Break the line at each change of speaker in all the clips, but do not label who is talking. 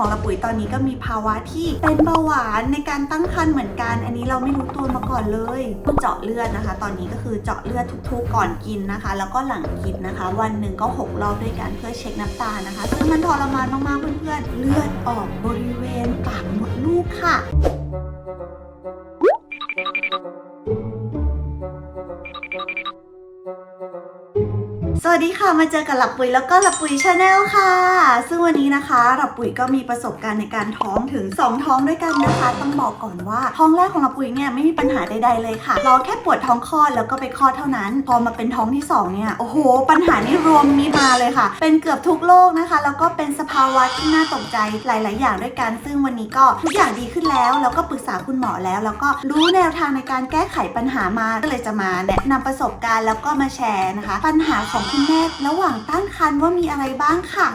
ของละปุ๋ยตอนนี้ก็มีภาวะที่เป็นเบาหวานในการตั้งครรภ์เหมือนกัน อันนี้เราไม่รู้ตัวมาก่อนเลยต้องเจาะเลือดนะคะ ตอนนี้ก็คือเจาะเลือดทุกๆก่อนกินนะคะ แล้วก็หลังกินนะคะ วันหนึ่งก็หกรอบด้วยกันเพื่อเช็คน้ำตาลนะคะ ซึ่งมันทรมานมากๆเพื่อนๆเลือดออกบริเวณปากมดลูกค่ะ สวัสดีค่ะมาเจอกับหลับปุ๋ยแล้วก็หลับปุ๋ยชาแนลค่ะ ซึ่งวันนี้นะคะหลับปุ๋ยก็มีประสบการณ์ในการท้องถึง 2 ท้องด้วยกันนะคะ ต้องบอกก่อนว่าท้องแรกของหลับปุ๋ยเนี่ยไม่มีปัญหาใดๆเลยค่ะรอแค่ปวดท้องคลอดแล้วก็ไปคลอดเท่านั้น พอมาเป็นท้องที่สองเนี่ยโอ้โห ปัญหานี่รวมมิตรมาเลยค่ะ เป็นเกือบทุกโรคนะคะ แล้วก็เป็นสภาวะที่น่าตกใจหลาย ๆ อย่างด้วยกัน ซึ่งวันนี้ก็ทุกอย่างดีขึ้นแล้ว แล้วก็ปรึกษาคุณหมอแล้ว แล้วก็รู้แนวทางในการแก้ไขปัญหามาก็เลยจะมาแนะนำประสบการณ์แล้วก็มาแชร์นะคะ ปัญหาของคุณแม่ระหว่างตั้งครรภ์ว่ามีอะไรบ้างค่ะ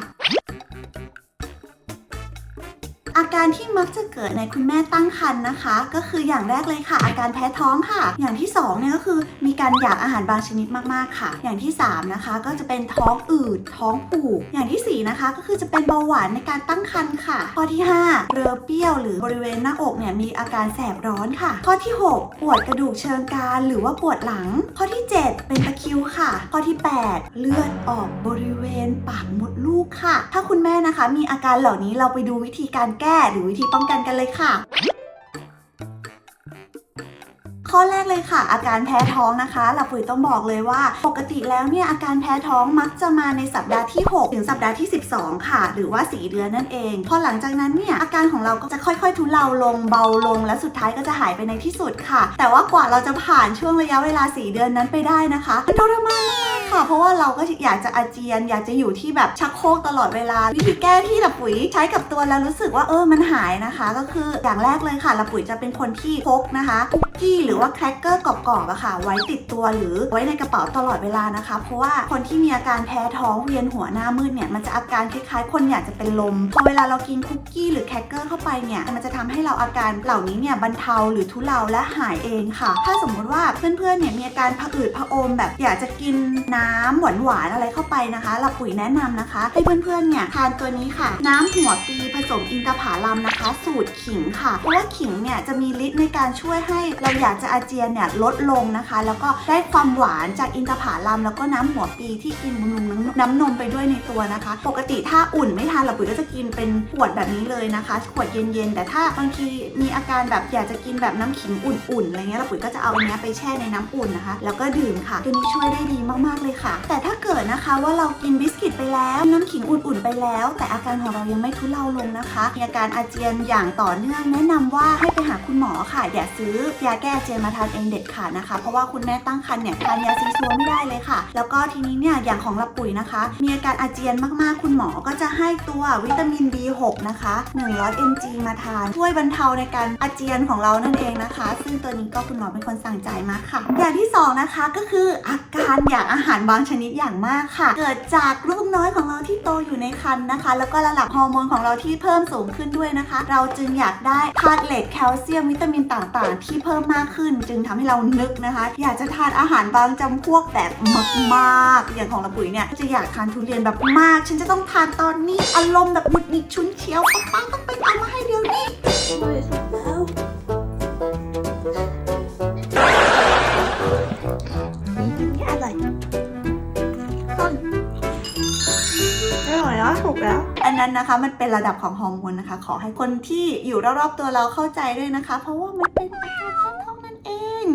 อาการที่มักจะเกิดในคุณแม่ตั้งครรภ์นะคะ ก็คืออย่างแรกเลยค่ะ อาการแพ้ท้องค่ะ อย่างที่สองเนี่ยก็คือมีการอยากอาหารบางชนิดมากๆค่ะ อย่างที่สามนะคะ ก็จะเป็นท้องอืดท้องผูก อย่างที่สี่นะคะ ก็คือจะเป็นเบาหวานในการตั้งครรภ์ค่ะ ข้อที่ห้าเรือเปรี้ยวหรือบริเวณหน้าอกเนี่ยมีอาการแสบร้อนค่ะ ข้อที่หกปวดกระดูกเชิงกรานหรือว่าปวดหลัง ข้อที่เจ็ดเป็นตะคิวค่ะ ข้อที่แปดเลือดออกบริเวณปากมดลูกค่ะ ถ้าคุณแม่นะคะ มีอาการเหล่านี้เราไปดูวิธีการแก้หรือวิธีป้องกันกันเลยค่ะ ข้อแรกเลยค่ะ อาการแพ้ท้องนะคะหลับปุ๋ยต้องบอกเลยว่า ปกติแล้วเนี่ยอาการแพ้ท้องมักจะมาในสัปดาห์ที่ 6 ถึงสัปดาห์ที่ 12 ค่ะ หรือว่า 4 เดือนนั่นเอง พอหลังจากนั้นเนี่ยอาการของเราก็จะค่อยๆ ทุเลาลงเบาลง และสุดท้ายก็จะหายไปในที่สุดค่ะ แต่ว่ากว่าเราจะผ่านช่วงระยะเวลา 4 เดือนนั้นไปได้นะคะมันทรมานมากค่ะ เพราะว่าเราก็อยากจะอาเจียน อยากจะอยู่ที่แบบชักโครกตลอดเวลา วิธีแก้ที่หลับปุ๋ยใช้กับตัวแล้วรู้สึกว่าเออมันหายนะคะ ก็คืออย่างแรกเลยค่ะหลับปุ๋ยจะเป็นคนที่พกนะคะคุกกี้หรือว่าแครกเกอร์กรอบๆอะค่ะ ไว้ติดตัวหรือไว้ในกระเป๋าตลอดเวลานะคะ เพราะว่าคนที่มีอาการแพ้ท้องเวียนหัวหน้ามืดเนี่ยมันจะอาการคล้ายๆ คนอยากจะเป็นลมพอเวลาเรากินคุกกี้หรือแครกเกอร์เข้าไปเนี่ยมันจะทำให้เราอาการเหล่านี้เนี่ยบรรเทาหรือทุเลาและหายเองค่ะ ถ้าสมมติว่าเพื่อนๆเนี่ยมีอาการผะอืดผะอมแบบ อยากจะกินน้ำหวานๆอะไรเข้าไปนะคะหลับปุ๋ยแนะนำนะคะ ให้เพื่อนๆเนี่ยทานตัวนี้ค่ะ น้ำหัวปีผสมอินทผลัมนะคะ สูตรขิงค่ะเพราะว่าขิงเนี่ยจะมีฤทธิ์ในการช่วยให้เราอยากจะอาเจียนเนี่ยลดลงนะคะ แล้วก็ได้ความหวานจากอินทผลัมแล้วก็น้ำหัวปีที่กินบำรุงน้ำน้ำนมไปด้วยในตัวนะคะ ปกติถ้าอุ่นไม่ทานหลับปุ๋ยก็จะกินเป็นขวดแบบนี้เลยนะคะ ขวดเย็นๆ แต่ถ้าบางทีมีอาการแบบอยากจะกินแบบน้ำขิงอุ่นๆอะไรเงี้ยหลับปุ๋ยก็จะเอาอันเนี้ยไปแช่ในน้ำอุ่นนะคะ แล้วก็ดื่มค่ะตัวนี้ช่วยได้ดีมากๆเลยค่ะ แต่ถ้าเกิดนะคะว่าเรากินบิสกิตไปแล้ว น้ำขิงอุ่นๆไปแล้ว แต่อาการของเรายังไม่ทุเลาลงนะคะมีอาการอาเจียนอย่างต่อเนื่องแนะนำว่าให้ไปหาคุณหมอค่ะอย่าซื้อยาแก้อาเจียนมาทานเองเด็ดขาดนะคะ เพราะว่าคุณแม่ตั้งครรภ์เนี่ยทานยาซีซัวไม่ได้เลยค่ะ แล้วก็ทีนี้เนี่ยอย่างของละปุ๋ยนะคะ มีอาการอาเจียนมากๆ คุณหมอก็จะให้ตัววิตามิน B6 นะคะ100 mg มาทานช่วยบรรเทาในการอาเจียนของเรานั่นเองนะคะ ซึ่งตัวนี้ก็คุณหมอเป็นคนสั่งจ่ายมาค่ะ อย่างที่สองนะคะก็คืออาการอยากอาหารบางชนิดอย่างมากค่ะ เกิดจากลูกน้อยของเราที่โตอยู่ในครรภ์นะคะ แล้วก็ระดับฮอร์โมนของเราที่เพิ่มสูงขึ้นด้วยนะคะ เราจึงอยากได้ธาตุเหล็กแคลเซียมวิตามินต่างๆ ที่เพิ่มมากขึ้นจึงทำให้เรานึกนะคะ อยากจะทานอาหารบางจำพวกแบบมากๆ อย่างของระปุ๋ยเนี่ยจะอยากทานทุเรียนแบบมาก ฉันจะต้องทานตอนนี้อารมณ์แบบหงุดหงิดชุนเฉียวป๊าป๊าต้องไปเอามาให้เดี๋ยวนี้เลยสุดแล้วนี่อะไรต้นอร่อยแล้วถูกแล้วอันนั้นนะคะมันเป็นระดับของฮอร์โมนนะคะ ขอให้คนที่อยู่รอบๆตัวเราเข้าใจด้วยนะคะ เพราะว่ามันเป็นอาการ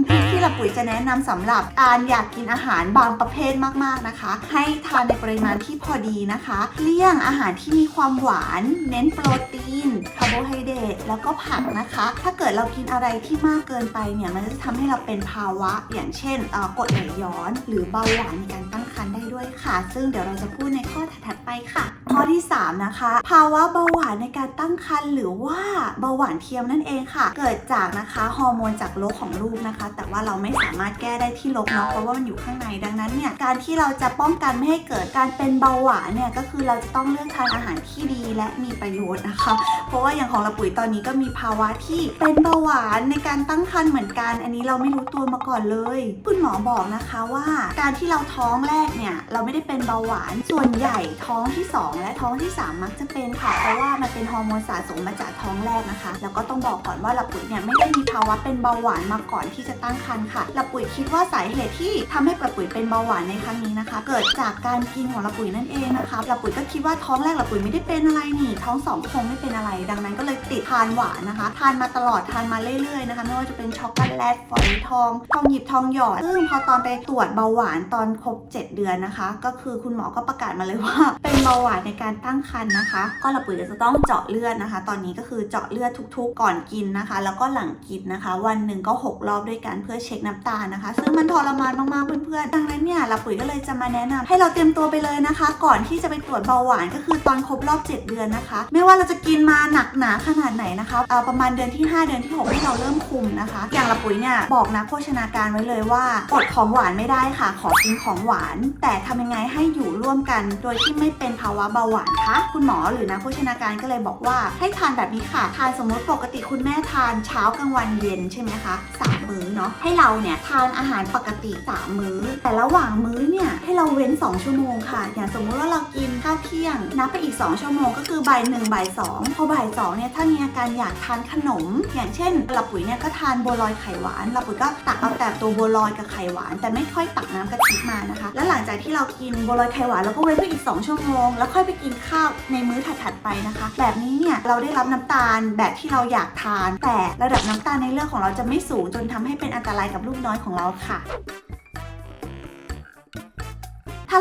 แพ้ ที่ละปุ๋ยจะแนะนำสำหรับการอยากกินอาหารบางประเภทมากๆนะคะ ให้ทานในปริมาณที่พอดีนะคะ เลี่ยงอาหารที่มีความหวาน เน้นโปรตีนคาร์โบไฮเดรตแล้วก็ผักนะคะ ถ้าเกิดเรากินอะไรที่มากเกินไปเนี่ยมันจะทำให้เราเป็นภาวะ อย่างเช่นอ่อกรดไหลย้อน หรือเบาหวานในการตั้งครรภ์ได้ด้วยค่ะ ซึ่งเดี๋ยวเราจะพูดในข้อถัดไปค่ะ ข้อที่ 3 นะคะ ภาวะเบาหวานในการตั้งครรภ์หรือว่าเบาหวานเทียมนั่นเองค่ะ เกิดจากนะคะฮอร์โมนจากโรคของลูกนะคะ แต่ว่าเราไม่สามารถแก้ได้ที่โรคเนาะเพราะว่ามันอยู่ข้างในดังนั้นเนี่ยการที่เราจะป้องกันไม่ให้เกิดการเป็นเบาหวานเนี่ยก็คือเราจะต้องเลือกทานอาหารที่ดีและมีประโยชน์นะคะ เพราะว่าอย่างของละปุ๋ยตอนนี้ก็มีภาวะที่เป็นเบาหวานในการตั้งครรภ์เหมือนกัน อันนี้เราไม่รู้ตัวมาก่อนเลย คุณหมอบอกนะคะว่า การที่เราท้องแรกเนี่ยเราไม่ได้เป็นเบาหวานส่วนใหญ่ท้องที่ 2 และท้องที่ 3 มักจะเป็นค่ะเพราะว่ามันเป็นฮอร์โมนสะสมมาจากท้องแรกนะคะ แล้วก็ต้องบอกก่อนว่าหลับปุ๋ยเนี่ยไม่ได้มีภาวะเป็นเบาหวานมาก่อนที่จะตั้งครรภค่ะหลับปุ๋ยคิดว่าสาเหตุที่ทำให้หลับปุ๋ยเป็นเบาหวานในครั้งนี้นะคะ เกิดจากการกินของหลับปุ๋ยนั่นเองนะคะหลับปุ๋ยก็คิดว่าท้องแรกหลับปุ๋ยไม่ได้เป็นอะไรนี่ ท้องสองคงไม่เป็นอะไร ดังนั้นก็เลยติดทานหวานนะคะ ทานมาตลอดทานมาเรื่อยๆนะคะไม่ว่าจะเป็นช็อกโกแลตฝอยทองทองหยิบทองหยอดซึ่งพอตอนไปตรวจเบาหวานตอนครบ 7 เดือนนะคะ ก็คือคุณหมอก็ประกาศมาเลยว่า เป็นเบาหวานในการตั้งครรภ์นะคะ ก็เราปุ๋ยจะต้องเจาะเลือดนะคะ ตอนนี้ก็คือเจาะเลือดทุกๆ ก่อนกินนะคะ แล้วก็หลังกินนะคะ วันหนึ่งก็ 6 รอบด้วยกันเพื่อเช็คน้ำตาลนะคะ ซึ่งมันทรมานมากๆเพื่อนๆดังนั้นเนี่ยเราปุ๋ยก็เลยจะมาแนะนำให้เราเตรียมตัวไปเลยนะคะ ก่อนที่จะไปตรวจเบาหวานก็คือตอนครบรอบ 7 เดือนนะคะ ไม่ว่าเราจะกินมาหนักหนาขนาดไหนนะคะเอาประมาณเดือนที่ 5 เดือนที่6ที่เราเริ่มคุมนะคะ อย่างละปุ๋ยเนี่ยบอกนะโภชนาการไว้เลยว่าอดของหวานไม่ได้ค่ะ ขอกินของหวาน แต่ทำยังไงให้อยู่ร่วมกัน โดยที่ไม่เป็นภาวะเบาหวานคะคุณหมอหรือนักโภชนาการก็เลยบอกว่าให้ทานแบบนี้ค่ะทานสมมติปกติคุณแม่ทานเช้ากลางวันเย็นใช่ไหมคะสามมื้อเนาะให้เราเนี่ยทานอาหารปกติสามมื้อ แต่ระหว่างมื้อเนี่ยให้เราเว้น 2 ชั่วโมงค่ะ อย่างสมมุติว่าเรากินข้าวเที่ยงนับไปอีก 2 ชั่วโมงก็คือบ่ายหนึ่งบ่ายสองพอบ่ายสองเนี่ยถ้ามีอาการอยากทานขนม อย่างเช่นเราปุ๋ยเนี่ยก็ทานบัวลอยไข่หวานเราปุ๋ยก็ตักเอาแต่ตัวบัวลอยกับไข่หวาน แต่ไม่ค่อยตักน้ำกะทิมานะคะ แล้วหลังจากที่เรากินบัวลอยไข่หวานเราก็เว้นไปอีก 2 ชั่วโมง แล้วค่อยไปกินข้าวในมื้อถัดๆไปนะคะ แบบนี้เนี่ยเราได้รับน้ำตาลแบบที่เราอยากทาน แต่ระดับน้ำตาลในเลือดของเราจะไม่สูงจนทำให้เป็นอันตรายกับลูกน้อยของเราค่ะ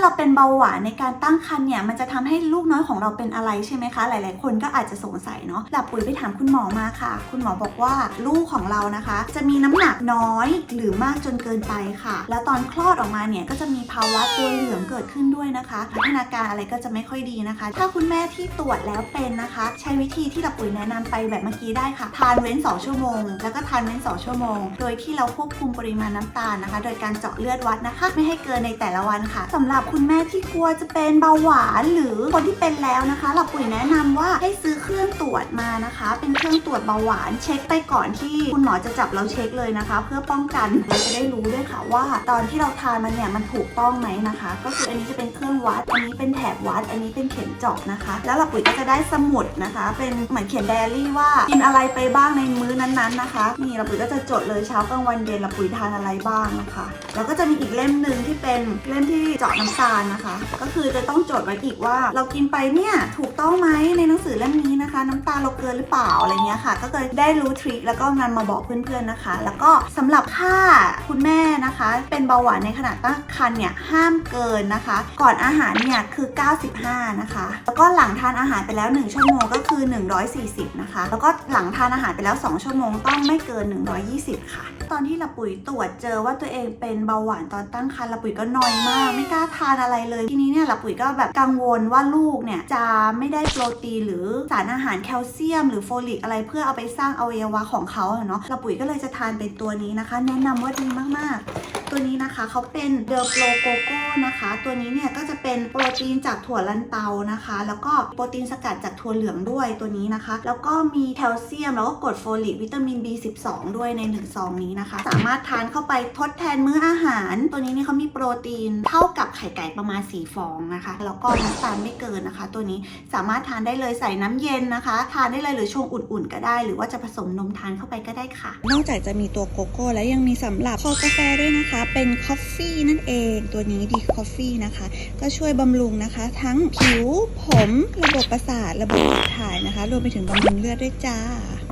เราเป็นเบาหวานในการตั้งครรภ์เนี่ยมันจะทำให้ลูกน้อยของเราเป็นอะไรใช่ไหมคะ หลาย ๆ คนก็อาจจะสงสัยเนาะหลับปุ๋ยไปถามคุณหมอมาค่ะ คุณหมอบอกว่าลูกของเรานะคะ จะมีน้ำหนักน้อยหรือมากจนเกินไปค่ะ แล้วตอนคลอดออกมาเนี่ยก็จะมีภาวะตัวเหลืองเกิดขึ้นด้วยนะคะพัฒนาการอะไรก็จะไม่ค่อยดีนะคะ ถ้าคุณแม่ที่ตรวจแล้วเป็นนะคะ ใช้วิธีที่หลับปุ๋ยแนะนำไปแบบเมื่อกี้ได้ค่ะ ทานเว้น 2 ชั่วโมง แล้วก็ทานเว้น 2 ชั่วโมง โดยที่เราควบคุมปริมาณน้ำตาลนะคะ โดยการเจาะเลือดวัดนะคะ ไม่ให้เกินในแต่ละวันค่ะสำหรับคุณแม่ที่กลัวจะเป็นเบาหวานหรือคนที่เป็นแล้วนะคะหลับปุ๋ยแนะนำว่าให้ซื้อเครื่องตรวจมานะคะ เป็นเครื่องตรวจเบาหวานเช็คไปก่อนที่คุณหมอจะจับเราเช็คเลยนะคะ เพื่อป้องกันเราจะได้รู้ด้วยค่ะว่า ตอนที่เราทานมันเนี่ยมันถูกต้องไหมนะคะ ก็คืออันนี้จะเป็นเครื่องวัด อันนี้เป็นแถบวัด อันนี้เป็นเข็มเจาะนะคะ แล้วหลับปุ๋ยก็จะได้สมุดนะคะ เป็นเหมือนเขียนไดอารี่ว่ากินอะไรไปบ้างในมื้อนั้นๆนะคะนี่หลับปุ๋ยก็จะจดเลยเช้ากลางวันเย็นหลับปุ๋ยทานอะไรบ้างนะคะ แล้วก็จะมีอีกเล่มหนึ่งที่เป็นเล่มที่เจาะน้ำตาลนะคะ ก็คือจะต้องจดไว้อีกว่า เรากินไปเนี่ยถูกต้องไหมในหนังสือเล่มนี้นะคะ น้ำตาลเราเกินหรือเปล่าอะไรเงี้ยค่ะ ก็เลยได้รู้ทริคแล้วก็นำมาบอกเพื่อนๆนะคะ แล้วก็สำหรับค่าคุณแม่นะคะ เป็นเบาหวานในขณะตั้งครรภ์เนี่ยห้ามเกินนะคะ ก่อนอาหารเนี่ยคือ 95 นะคะ แล้วก็หลังทานอาหารไปแล้ว 1 ชั่วโมงก็คือ 140 นะคะ แล้วก็หลังทานอาหารไปแล้ว 2 ชั่วโมงต้องไม่เกิน 120 ค่ะ ตอนที่ละปุ๋ยตรวจเจอว่าตัวเองเป็นเบาหวานตอนตั้งครรภ์ละปุ๋ยก็นอยมากไม่กล้าททานอะไรเลย ทีนี้เนี่ยละปุ๋ยก็แบบกังวลว่าลูกเนี่ยจะไม่ได้โปรตีนหรือสารอาหารแคลเซียม หรือโฟลิกอะไรเพื่อเอาไปสร้างอวัยวะของเขาเนาะละปุ๋ยก็เลยจะทานเป็นตัวนี้นะคะ แนะนำว่าดีมากๆ ตัวนี้นะคะเขาเป็นเดลโปรโกโก้นะคะ ตัวนี้เนี่ยก็จะเป็นโปรตีนจากถั่วลันเตานะคะ แล้วก็โปรตีนสกัดจากถั่วเหลืองด้วยตัวนี้นะคะ แล้วก็มีแคลเซียมแล้วก็กรดโฟลิกวิตามิน B12 ด้วยใน1ซองนี้นะคะ สามารถทานเข้าไปทดแทนมื้ออาหาร ตัวนี้นี่เขามีโปรตีนเท่ากับไข่ไก่ประมาณ 4 ฟองนะคะ แล้วก็น้ำตาลไม่เกินนะคะ ตัวนี้สามารถทานได้เลยใส่น้ำเย็นนะคะ ทานได้เลยหรือชงอุ่นๆ ก็ได้ หรือว่าจะผสมนมทานเข้าไปก็ได้ค่ะ
นอกจากจะมีตัวโกโก้ แล้วยังมีสำหรับคอกาแฟด้วยนะคะ เป็นคอฟฟี่นั่นเอง ตัวนี้ดีคอฟฟี่นะคะ ก็ช่วยบำรุงนะคะ ทั้งผิว ผม ระบบประสาท ระบบขับถ่ายนะคะ รวมไปถึงบำรุงเลือดด้วยจ้า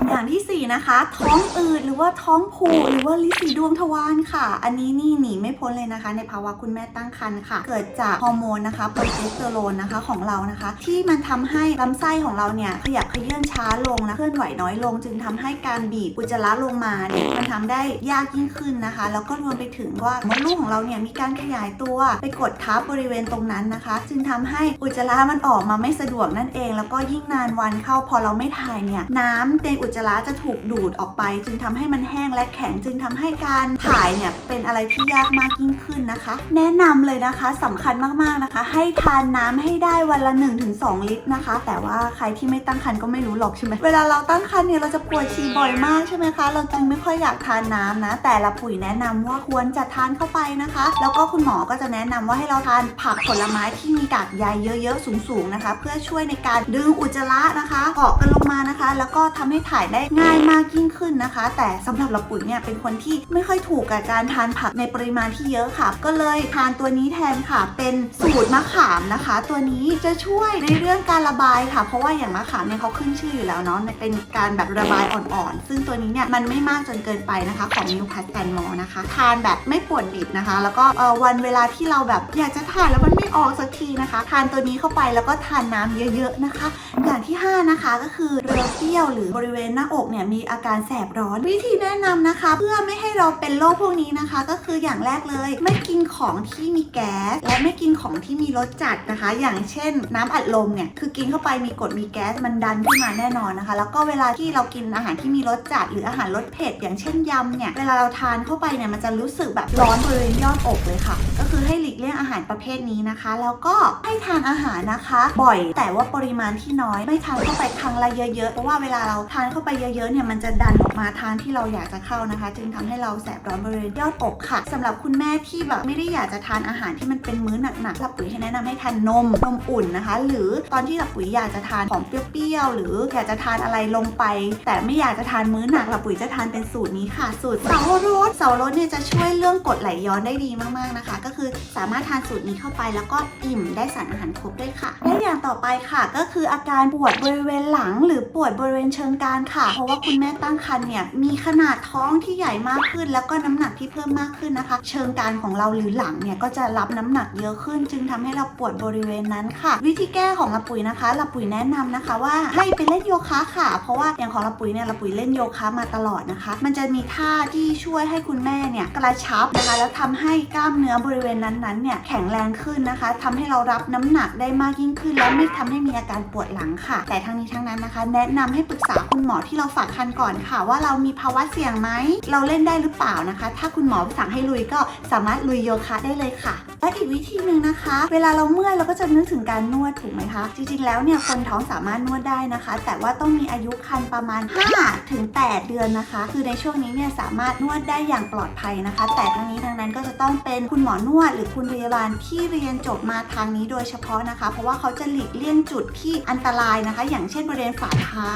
อย่างที่ 4 นะคะ ท้องอืดหรือว่าท้องผูกหรือว่าลิสีดวงทวารค่ะ อันนี้นี่หนีไม่พ้นเลยนะคะ ในภาวะคุณแม่ตั้งครรภ์ค่ะ เกิดจากฮอร์โมนนะคะโปรเจสเตอโรนนะคะของเรานะคะ ที่มันทำให้ลำไส้ของเราเนี่ยขยับเขยื่อนช้าลงนะเคลื่อนไหวน้อยลง จึงทำให้การบีบอุจจาระลงมาเนี่ยมันทำได้ยากยิ่งขึ้นนะคะ แล้วก็รวมไปถึงว่ามดลูกของเราเนี่ยมีการขยายตัวไปกดทับบริเวณตรงนั้นนะคะ จึงทำให้อุจจาระมันออกมาไม่สะดวกนั่นเอง แล้วก็ยิ่งนานวันเข้าพอเราไม่ถ่ายเนี่ยน้ำในอุจจาระจะถูกดูดออกไป จึงทำให้มันแห้งและแข็งจึงทำให้การถ่ายเนี่ยเป็นอะไรที่ยากมากยิ่งขึ้นนะคะ แนะนำเลยนะคะสำคัญมากๆนะคะ ให้ทานน้ำให้ได้วันละ 1-2 ลิตรนะคะ แต่ว่าใครที่ไม่ตั้งครรภ์ก็ไม่รู้หรอกใช่ไหมเวลาเราตั้งครรภ์เนี่ยเราจะปวดฉี่บ่อยมากใช่ไหมคะ เราจึงไม่ค่อยอยากทานน้ำนะ แต่ละปุ๋ยแนะนำว่าควรจะทานเข้าไปนะคะ แล้วก็คุณหมอก็จะแนะนำว่าให้เราทานผักผลไม้ที่มีกากใยเยอะๆสูงๆนะคะ เพื่อช่วยในการดึงอุจจาระนะคะเกาะกันลงมานะคะ แล้วก็ทำให้ถ่ายได้ง่ายมากยิ่งขึ้นนะคะ แต่สำหรับเราปุ๋ยเนี่ยเป็นคนที่ไม่ค่อยถูกกับการทานผักในปริมาณที่เยอะค่ะ ก็เลยทานตัวนี้แทนค่ะ เป็นสูตรมะขามนะคะ ตัวนี้จะช่วยในเรื่องการระบายค่ะ เพราะว่าอย่างมะขามเนี่ยเขาขึ้นชื่ออยู่แล้วเนาะเป็นการแบบระบายอ่อนๆ ซึ่งตัวนี้เนี่ยมันไม่มากจนเกินไปนะคะของมิวพัสแอนมอนะคะ ทานแบบไม่ปวดดิบนะคะ แล้วก็วันเวลาที่เราแบบอยากจะทานแล้วมันไม่ออกสักทีนะคะ ทานตัวนี้เข้าไปแล้วก็ทานน้ำเยอะ ๆนะคะ อย่างที่ 5 นะคะก็คือเรือเปี้ยวหรือบริเวณหน้าอกเนี่ยมีอาการแสบร้อน วิธีแนะนำนะคะ เพื่อไม่ให้เราเป็นโรคพวกนี้นะคะ ก็คืออย่างแรกเลย ไม่กินของที่มีแก๊สและไม่กินของที่มีรสจัดนะคะ อย่างเช่น น้ำอัดลมเนี่ยคือกินเข้าไปมีกรดมีแก๊สมันดันขึ้นมาแน่นอนนะคะ แล้วก็เวลาที่เรากินอาหารที่มีรสจัด หรืออาหารรสเผ็ดอย่างเช่นยำเนี่ยเวลาเราทานเข้าไปเนี่ยมันจะรู้สึกแบบร้อนบริเวณยอดอกเลยค่ะ ก็คือให้หลีกเลี่ยงอาหารประเภทนี้นะคะ แล้วก็ให้ทานอาหารนะคะ บ่อยแต่ว่าปริมาณที่น้อยไม่ทานเข้าไปครั้งละเยอะๆ เพราะว่าเวลาเราทานเข้าไปเยอะๆ เนี่ยมันจะดัน มาทางที่เราอยากจะเข้านะคะ จึงทำให้เราแสบร้อนบริเวณยอดอกค่ะสำหรับคุณแม่ที่แบบไม่ได้อยากจะทานอาหารที่มันเป็นมื้อหนักๆหลับปุ๋ยให้แนะนำให้ทานนมนมอุ่นนะคะ หรือตอนที่หลับปุ๋ยอยากจะทานของเปรี้ยวๆหรืออยากจะทานอะไรลงไป แต่ไม่อยากจะทานมื้อหนักหลับปุ๋ยจะทานเป็นสูตรนี้ค่ะ สูตรเสารสเสารสเนี่ยจะช่วยเรื่องกดไหลย้อนได้ดีมากๆนะคะ ก็คือสามารถทานสูตรนี้เข้าไปแล้วก็อิ่มได้สารอาหารครบด้วยค่ะและอย่างต่อไปค่ะ ก็คืออาการปวดบริเวณหลัง หรือปวดบริเวณเชิงกรานค่ะ เพราะว่าคุณแม่ตั้งครรภ์เนี่ยมีขนาดท้องที่ใหญ่มากขึ้น แล้วก็น้ำหนักที่เพิ่มมากขึ้นนะคะ เชิงกานของเราหรือหลังเนี่ยก็จะรับน้ำหนักเยอะขึ้น จึงทำให้เราปวดบริเวณนั้นค่ะ วิธีแก้ของละปุ๋ยนะคะละปุ๋ยแนะนำนะคะว่าให้ไปเล่นโยคะค่ะ เพราะว่าอย่างของละปุ๋ยเนี่ยละปุ๋ยเล่นโยคะมาตลอดนะคะ มันจะมีท่าที่ช่วยให้คุณแม่เนี่ยกระชับนะคะ แล้วทำให้กล้ามเนื้อบริเวณนั้นๆเนี่ยแข็งแรงขึ้นนะคะทำให้เรารับน้ำหนักได้มากยิ่งขึ้น และไม่ทำให้มีอาการปวดหลังค่ะ แต่ทั้งนี้ทั้งนั้นนะคะ แนะนำให้ปรึกษาคุณหมอที่เราฝากคันก่อนค่ะว่าเรามีภาวะเสี่ยงไหม เราเล่นได้หรือเปล่านะคะ ถ้าคุณหมอสั่งให้ลุยก็สามารถลุยโยคะได้เลยค่ะ และอีกวิธีหนึ่งนะคะ เวลาเราเมื่อยเราก็จะนึกถึงการนวดถูกไหมคะ จริงๆ แล้วเนี่ยคนท้องสามารถนวดได้นะคะ แต่ว่าต้องมีอายุคันประมาณ5ถึง8เดือนนะคะ คือในช่วงนี้เนี่ยสามารถนวดได้อย่างปลอดภัยนะคะ แต่ทั้งนี้ทั้งนั้นก็จะต้องเป็นคุณหมอนวด หรือคุณพยาบาลที่เรียนจบมาทางนี้โดยเฉพาะนะคะ เพราะว่าเขาจะหลีกเลี่ยงจุดที่อันตรายนะคะ อย่างเช่นบริเวณฝ่าเท้า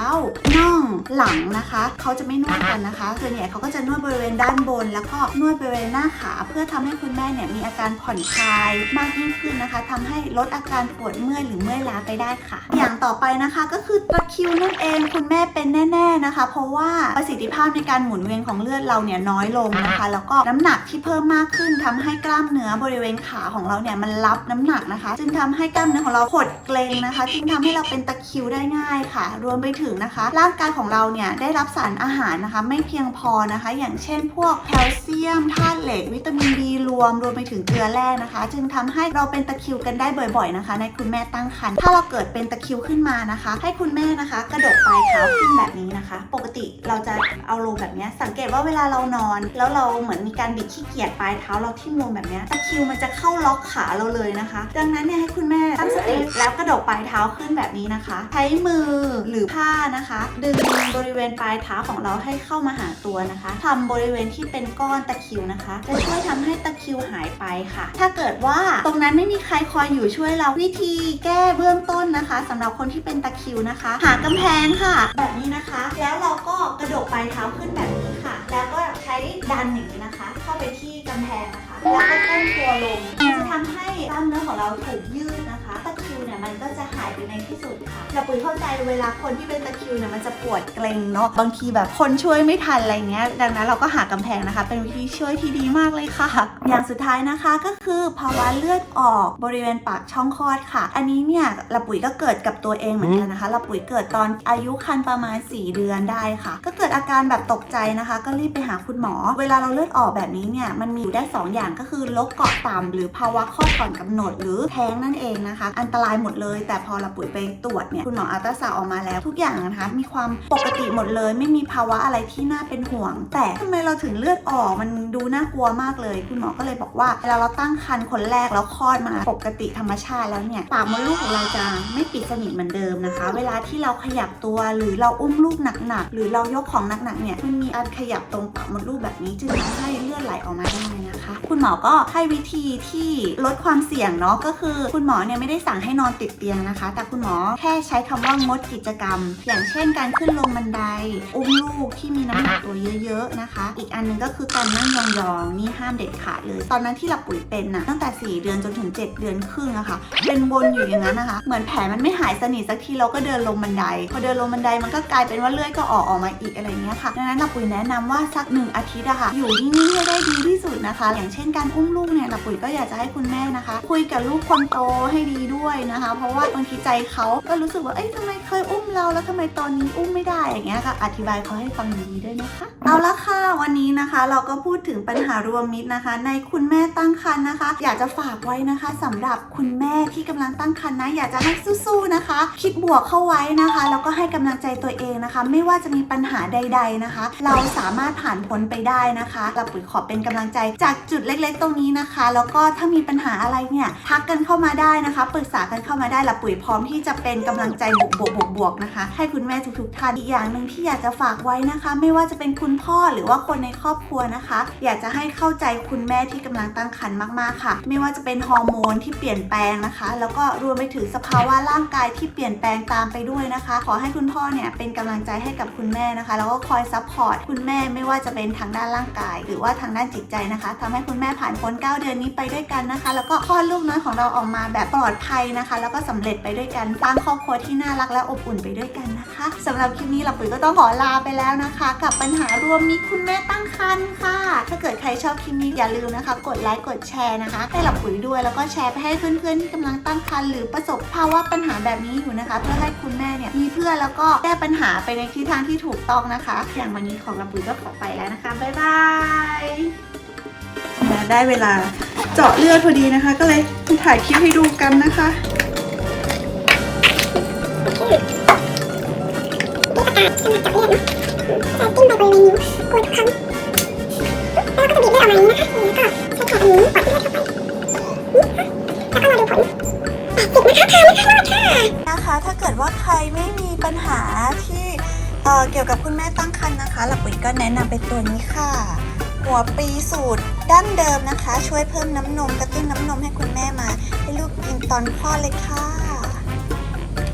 น่องหลังนะคะ เขาจะไม่นวดกันนะคะส่วนใหญ่เขาก็จะนวดบริเวณด้านบน แล้วก็นวดบริเวณหน้าขา เพื่อทำให้คุณแม่เนี่ยมีอาการผ่อนคลายมากยิ่งขึ้นนะคะทำให้ลดอาการปวดเมื่อยหรือเมื่อยล้าไปได้ค่ะ อย่างต่อไปนะคะก็คือตะคิวนั่นเองคุณแม่เป็นแน่ ๆนะคะ เพราะว่าประสิทธิภาพในการหมุนเวียนของเลือดเราเนี่ยน้อยลงนะคะ แล้วก็น้ำหนักที่เพิ่มมากขึ้นทำให้กล้ามเนื้อบริเวณขาของเราเนี่ยมันรับน้ำหนักนะคะ จึงทำให้กล้ามเนื้อของเราหดเกร็งนะคะ จึงทำให้เราเป็นตะคิวได้ง่ายค่ะ รวมไปถึงนะคะ ร่างกายของเราเนี่ยได้รับสารอาหารนะคะไม่เพียงพอนะคะ อย่างเช่นพวกแคลเซียมธาตุเหล็กวิตามินดีรวมรวมไปถึงเกลือแร่นะคะ จึงทำให้เราเป็นตะคริวกันได้บ่อย ๆนะคะ ในคุณแม่ตั้งครรภ์ถ้าเราเกิดเป็นตะคริวขึ้นมานะคะ ให้คุณแม่นะคะ กระดกปลายเท้าขึ้นแบบนี้นะคะ ปกติเราจะเอาลงแบบนี้สังเกตว่าเวลาเรานอน แล้วเราเหมือนมีการบิดขี้เกียจปลายเท้าเราทิ่มลงแบบนี้ตะคริวมันจะเข้าล็อกขาเราเลยนะคะ ดังนั้นเนี่ยให้คุณแม่ตั้งสติแล้วกระดกปลายเท้าขึ้นแบบนี้นะคะ ใช้มือหรือผ้านะคะ ดึงบริเวณปลายเท้าของเราให้เข้ามาหาตัวนะคะทำบริเวณที่เป็นก้อนตะคิวนะคะ จะช่วยทำให้ตะคิวหายไปค่ะ ถ้าเกิดว่าตรงนั้นไม่มีใครคอยอยู่ช่วยเราวิธีแก้เบื้องต้นนะคะสำหรับคนที่เป็นตะคิวนะคะ หากำแพงค่ะ แบบนี้นะคะ แล้วเราก็กระโดดปลายเท้าขึ้นแบบนี้ค่ะ แล้วก็ใช้ดันอย่างนี้นะคะ เข้าไปที่กำแพงนะคะ แล้วก็ก้มตัวลงจะทำให้กล้ามเนื้อของเราถูกยืดนะคะตะคริวเนี่ยมันก็จะหายไปในที่สุดค่ะเราปุ๋ยเข้าใจเวลาคนที่เป็นตะคริวเนี่ยมันจะปวดเกร็งเนาะบางทีแบบคนช่วยไม่ทันอะไรเงี้ยดังนั้นเราก็หากำแพงนะคะ เป็นวิธีช่วยที่ดีมากเลยค่ะ อย่างสุดท้ายนะคะก็คือภาวะเลือดออกบริเวณปากช่องคลอดค่ะ อันนี้เนี่ยละปุ๋ยก็เกิดกับตัวเองเหมือนกันนะคะละปุ๋ยเกิดตอนอายุคันประมาณ 4 เดือนได้ค่ะ ก็เกิดอาการแบบตกใจนะคะ ก็รีบไปหาคุณหมอ เวลาเราเลือดออกแบบนี้เนี่ยมันมีอยู่ได้ 2 อย่างก็คือลกเกาะต่ำหรือภาวะคลอดก่อนกำหนดหรือแท้งนั่นเองนะคะ อันตรายหมดเลย แต่พอละปุ๋ยไปตรวจเนี่ยคุณหมออัลตราซาวออกมาแล้ว ทุกอย่างนะคะมีความปกติหมดเลย ไม่มีภาวะอะไรที่น่าเป็นห่วง แต่ทำไมเราถึงเลือดออกมันดูน่ากลัวมากเลย คุณหมอก็เลยบอกว่าเวลาเราตั้งครรภ์คนแรกแล้วคลอดมาปกติธรรมชาติแล้วเนี่ยปากมดลูกของเราจะไม่ปิดสนิทเหมือนเดิมนะคะ เวลาที่เราขยับตัวหรือเราอุ้มลูกหนักๆหรือเรายกของหนักๆเนี่ยมันมีการขยับตรงปากมดลูกแบบนี้จึงทำให้เลือดไหลออกมาได้นะคะ คุณหมอก็ให้วิธีที่ลดความเสี่ยงเนาะก็คือคุณหมอเนี่ยไม่ได้สั่งให้นอนติดเตียงนะคะ แต่คุณหมอแค่ใช้คำว่างดกิจกรรม อย่างเช่นการขึ้นลงบันไดอุ้มลูกที่มีน้ำหนักตัวเยอะๆนะคะ อีกอันหนึงก็คือการนั่งยองๆนี่ห้ามเด็ดขาดเลย ตอนนั้นที่เราปุ๋ยเป็นน่ะตั้งแต่ 4 เดือนจนถึง 7 เดือนครึ่งอะค่ะเป็นวนอยู่อย่างนั้นนะคะ เหมือนแผลมันไม่หายสนิทสักทีเราก็เดินลงบันได พอเดินลงบันไดมันก็กลายเป็นว่าเลื่อดก็ออกออกมาอีกอะไรเงี้ยค่ะดังนั้นเราปุ๋ยแนะนำว่าสักหนึ่งอาทิตย์อะค่ะอยู่นิ่งๆให้ได้ดีที่สุดนะคะ อย่างเช่นการอุ้มลูกเนี่ยเราปุ๋ยก็อยากจะให้คุณแม่นะคะ คุยกับลูกคนโตให้ดีด้วยนะคะ เพราะว่าบางทีใจเขาก็รู้สึกว่า เอ้ยทำไมเคยอุ้มเราแล้วทำไมตอนนี้อุ้มไม่ได้อย่างเงี้ยค่ะ อธิบายเขาให้ฟังดีๆด้วยนะคะ เอาละค่ะวันนี้นะคะ เราก็พูดถึงปัญหารวมมิตรนะคะ ในคุณแม่ตั้งครรภ์นะคะ อยากจะฝากไว้นะคะสำหรับคุณแม่ที่กำลังตั้งครรภ์นะ อยากจะให้สู้ๆนะคะ คิดบวกเข้าไว้นะคะ แล้วก็ให้กำลังใจตัวเองนะคะ ไม่ว่าจะมีปัญหาใด ๆนะคะ เราสามารถผ่านพ้นไปได้นะคะเราปุ๋ยขอเป็นกำลังใจจากจุดเล็กๆ ตรงนี้นะคะ แล้วก็ถ้ามีปัญหาอะไรเนี่ยทักกันเข้ามาได้นะคะปรึกษากันเข้ามาได้ละปุ๋ยพร้อมที่จะเป็นกำลังใจบวกๆบวกนะคะ ให้คุณแม่ทุกๆท่านอีกอย่างหนึ่งที่อยากจะฝากไว้นะคะ ไม่ว่าจะเป็นคุณพ่อหรือว่าคนในครอบครัวนะคะ อยากจะให้เข้าใจคุณแม่ที่กำลังตั้งครรภ์มากๆค่ะ ไม่ว่าจะเป็นฮอร์โมนที่เปลี่ยนแปลงนะคะ แล้วก็รวมไปถึงสภาวะร่างกายที่เปลี่ยนแปลงตามไปด้วยนะคะ ขอให้คุณพ่อเนี่ยเป็นกำลังใจให้กับคุณแม่นะคะ แล้วก็คอยซัพพอร์ตคุณแม่ไม่ว่าจะเป็นทางด้านร่างกาย หรือว่าทางด้านจิตใจนะคะทำให้คุณแม่ผ่านพ้น 9 เดือนนี้ไปด้วยกันนะคะ แล้วก็คลอดลูกน้อยของเราออกมาแบบปลอดภัยนะคะ แล้วก็สำเร็จไปด้วยกันสร้างครอบครัวที่น่ารักและอบอุ่นไปด้วยกันนะคะสำหรับคลิปนี้เราปุ๋ยก็ต้องขอลาไปแล้วนะคะ กับปัญหารวมมิคุณแม่ตั้งครรภ์ค่ะ ถ้าเกิดใครชอบคลิปนี้อย่าลืมนะคะ กดไลค์กดแชร์นะคะ ให้เราปุ๋ยด้วยแล้วก็แชร์ไปให้เพื่อนๆที่กำลังตั้งครรภ์หรือประสบภาวะปัญหาแบบนี้อยู่นะคะ เพื่อให้คุณแม่เนี่ยมีเพื่อนแล้วก็แก้ปัญหาไปในทิศทางที่ถูกต้องนะคะ อย่างวันนี้ของเราปุ๋ยก็ขอไปแล้วนะคะ บ๊ายบาย ได้เวลาเจาะเลือดพอดีนะคะ ก็เลยถ่ายคลิปให้ดูกันนะคะ
จะติ้งไปบริเวณนิ้วกดครั้งแล้วก็จะบีบเลือดออกมาอย่างนี้นะคะแล้วก็ใช้แขนอันนี้ปัดเลือดเข้าไปแล้วก็มาดูผลแปดสิบนะคะผ่านนะคะรอดค่ะ
นะคะ ถ้าเกิดว่าใครไม่มีปัญหาที่เอ่อเกี่ยวกับคุณแม่ตั้งครรภ์นะคะ หลักปุ๋ยก็แนะนำเป็นตัวนี้ค่ะ หัวปีสูตร ดั้งเดิมนะคะ ช่วยเพิ่มน้ำนมกระตุ้นน้ำนมให้คุณแม่มา ให้ลูกกินตอนคลอดเลยค่ะ